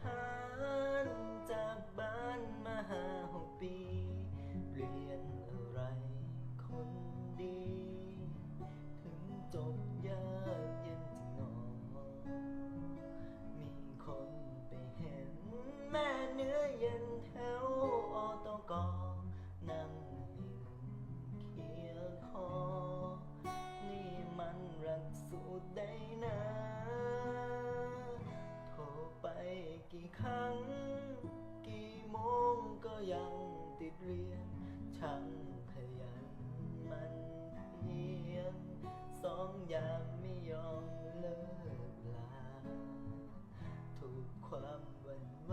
ถานจากบ้านมาหาหกปีเรียนอะไรคนดี ถึงจบยากเย็นจริงหนอมีคนไปเห็น แม่เนื้อเย็นแถวอตกนั่งหินเคียคอ นี่มันรักสูตรได้ กี่ครั้ง กี่โมงก็ยังติดเรียนช่างขยันมันเพียงสองอย่างไม่ยอมเลิกลา ถูกความหวั่นไหว